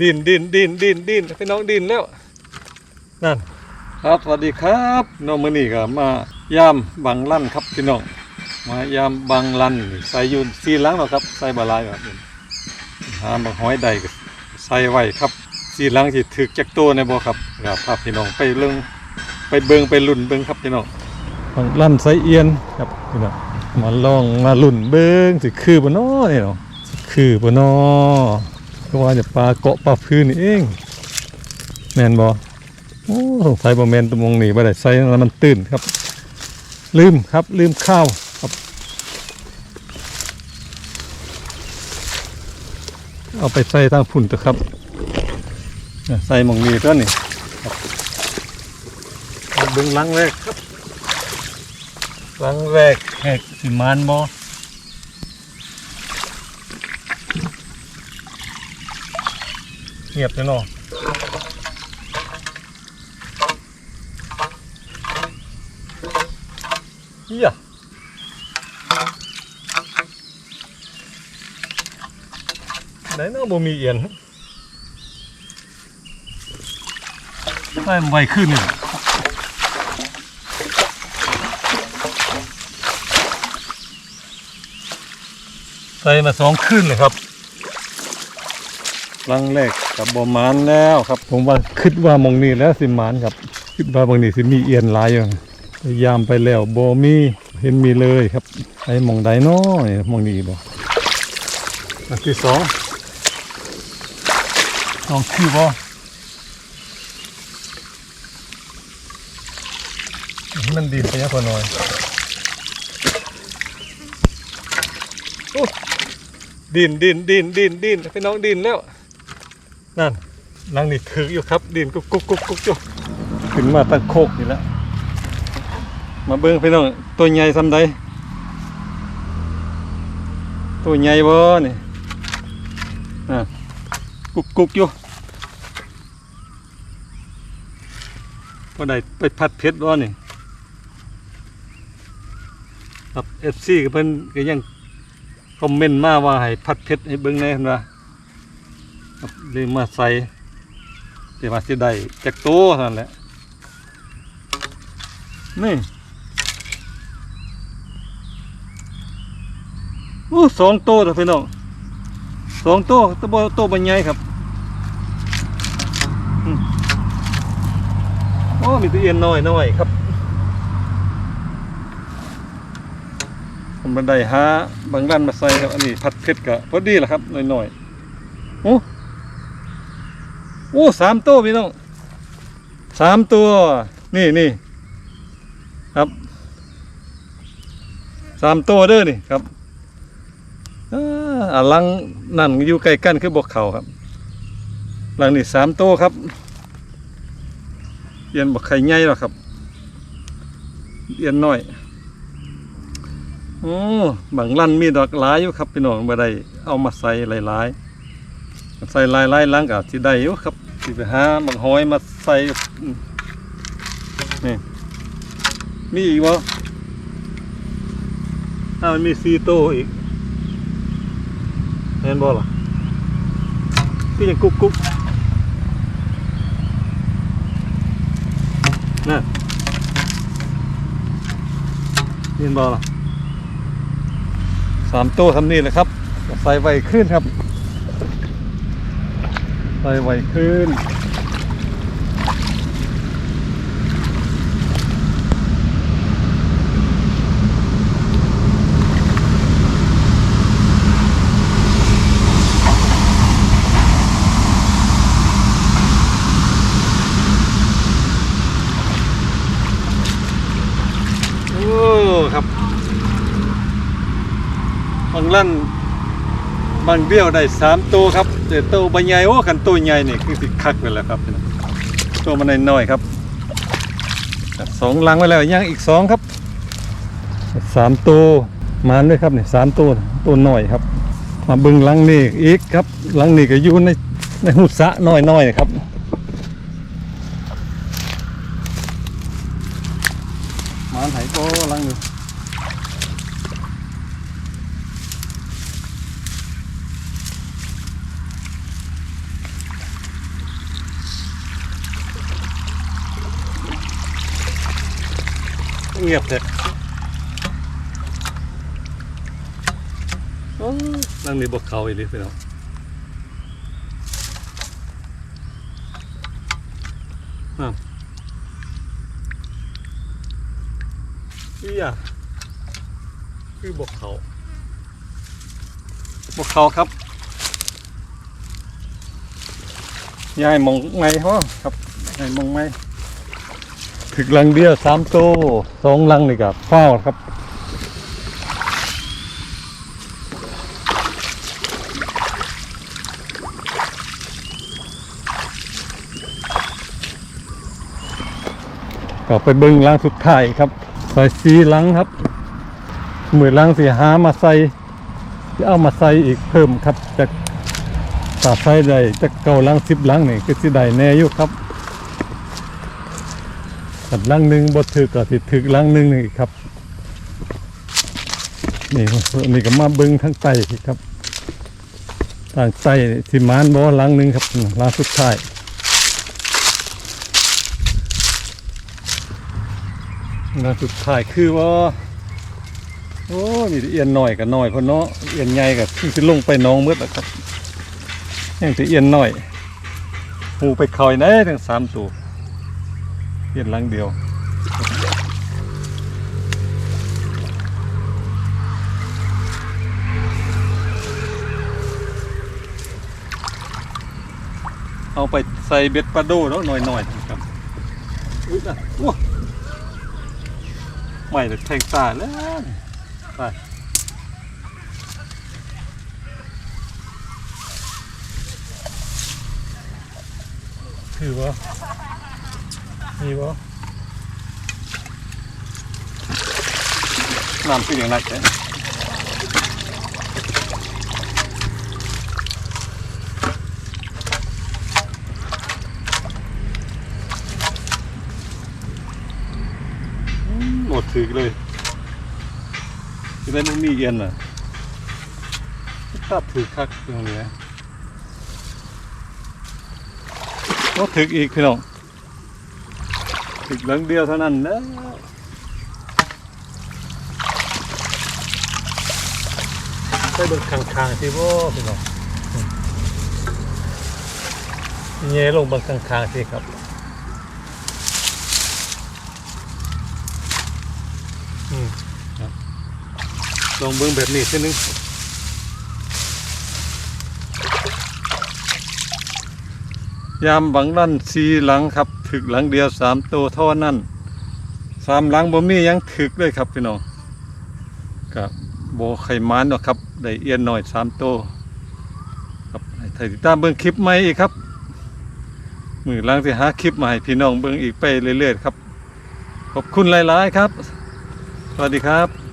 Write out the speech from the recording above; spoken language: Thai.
ดินดินดินดินดินพี่น้องดินแล้วนั่นครับสวัสดีครับน้องมือนี่ก็มายามบางลั่นครับพี่น้องมายามบางลั่นใส่อยูนซีหล้างเนาะครับใส่บาลายครับหาบักหอยใดก็ใส่ไว้ครับซีหล้างสิถึกจักตัวในบ่ครับครับพาพี่น้องไปเรื่องไปเบิงไปลุ่นเบิงครับพี่น้องบางลั่นใส่เอียนครับพี่น้องมาลองมาลุ่นเบิงสิคือบ่น้อนี่เนาะสิคือบ่น้อ ก็ว่าจะปลาเกาะปลาพื้นนี่เองแมนบอโอ้สงสัยบอแมนตรงนี้บ่ได้ใส่แล้วมันตื่นครับ ลืมครับลืมข้าวครับ เอาไปใส่ทางพุ่นเถอะครับเนี่ยใส่หมองนี้ตัวนี่ครับเอาเบึงหลังแรกครับหลังแรกแหกสิมานบอ เงียบเลยเนาะเฮียไหนเนาะบ่มีเอียนได้มันไวขึ้นนี่ใส่มาสองขึ้นเลยครับ ครั้งแรกกับบอมานแล้วครับ ผมว่าคิดว่ามองนี้แล้วสิมานครับคิดว่าบางนี้สิมีเอียนหลายอยู่พยายามไปแล้วบมีเห็นมีเลยครับไอ้มองใดน้อยมองนี้บ่อันที่สองลองคือบ่มันดีไปยังพอหน่อยโอ้ดินดินดินดินดินพี่น้องดินแล้ว นั่นลังนี่ถืออยู่ครับ ดินกุกกุกกุ๊กกุ๊กอยู่ขึ้นมาตั้งโคกนี่แล้ว มาเบิ้งพี่น้องตัวใหญ่ซ้ำใดตัวใหญ่บ่นี่อะกุ๊กกุ๊กอยู่บ่ได้ไปพัดเพชรบ่นี่ครับ FC ก็เพิ่นก็ยังคอมเมนต์มาว่าให้พัดเพชรให้เบิ่งแน่เพิ่นว่า ลยมาใส่เดี๋ยวมาสิได้จากตัวเท่านั่นแหละนี่อู้สองตัวตัวพี่น้องสองตัวตัวบ่ตัวบันใหญ่ครับอืมโอ้มีตัวเอียนน้อยน้อยครับผมบันไดหาบางด้านมาใส่ครับอันนี้พัดเพชรกะพอดีแหละครับน้อยน้อยๆโอ้ โอ้สามตัวพี่น้องสามตัว นี่นี่ครับสามตัวเด้อนี่ครับอาอ่าหลังนั่นอยู่ใกล้กันคือบกเขาครับ หลังนี่สามตัวครับเอียนบกไข่ใหญ่หรอครับเอียนน้อยโอ้บางลั่นมีดอกหลายอยู่ครับพี่น้องบ่ได้เอามาใส่หลายๆ ใส่ลายลายล้างกับที่ได้อยู่ครับที่ไปหาบางหอยมาใส่นี่มีอีกบ่ถ้ามันมีซีโตอีกเห็นบ่ล่ะที่ยังกุ๊กกุ๊กน่ะเห็นบ่ล่ะสามตัวทำนี่เลยครับใส่ไว้ขึ้นครับ ไปไวขึ้น โอ้ ครับบางลั่น บางเบี้ยวได้สามตัวครับแต่ตัวใบใหญ่โอ้กันตัวใหญ่นี่คือสิคักไปแล้วครับตัวมันน้อยๆครับสองลังไว้แล้วยังอีกสองครับสามตัวมานด้วยครับเนี่ยสามตัวตัวน้อยครับ มาบึงลังนี่อีกครับลังนี่ก็อยู่ในในหุสะน้อยๆครับมานไถโตลังอยู่ เงียบเถอะโอ้นั่งนี่บกเขาอีหลีพี่น้องน้ำอีอะคือบกเขาบกเขาครับยายมองไงฮะครับยายมองไง ถึกลังเดียวสามโตสองลังนี่กับเฝ้าวครับก็ไปเบิ้งลังสุดท้ายครับใส่สีลังครับเหมือนลังสีหามาใส่จะเอามาใส่อีกเพิ่มครับจากตาไฟได้จะเก่าลังสิบลังนี่ก็สิได้แน่อยู่ครับ กัลังหนึ่งบ่ถือก็สิดถึกลังหนึ่งนี่ครับนี่นี่ก็มาบิ้งทั้งไตครับทางไตสิมานบ่ลังหนึ่งครับลังสุดท้ายลังสุดท้ายคือว่าโอ้นี่เอียนหน่อยกับหน่อยพอเนาะเอียนใหญ่กับสิลงไปน้องมืดแล้วครับยังจะเอียนหน่อยหูไปคอยแน่ทั้งสามตัว เอียนหลังเดียวเอาไปใส่เบ็ดปลาโดเนาะหน่อยๆครับอุ๊ยน่ะว้าไม่เลยแทงตาแล้วไปคือวะ มีวะน้ำเป็นอย่างไรแกอืมหมดถือเลยที่ได้มันมีเอียนอะตัดถือคักตรงนี้ก็ถึกอีกพี่น้อง ถึกหลังเดียวเท่านั้นนะไปเบิกข้างๆสิบ่พี่น้องเงี้ยลงเบางข้างๆสิครับอืมครับลองเบิ่งแบบนี้ทีนึงยามบังลั่นสีหลังครับ ถึกหลังเดียวสามตัวเท่านั้นสามหลังบ่มียังถึกเลยครับพี่น้องกับโบไขมานเนาะครับได้เอียนหน่อยสามตัวครับถ่ายติดตามเบิ่งคลิปใหม่อีกครับมือลังสิหาคลิปมาให้พี่น้องเบิ่งอีกไปเรื่อยๆครับขอบคุณหลายๆครับ สวัสดีครับ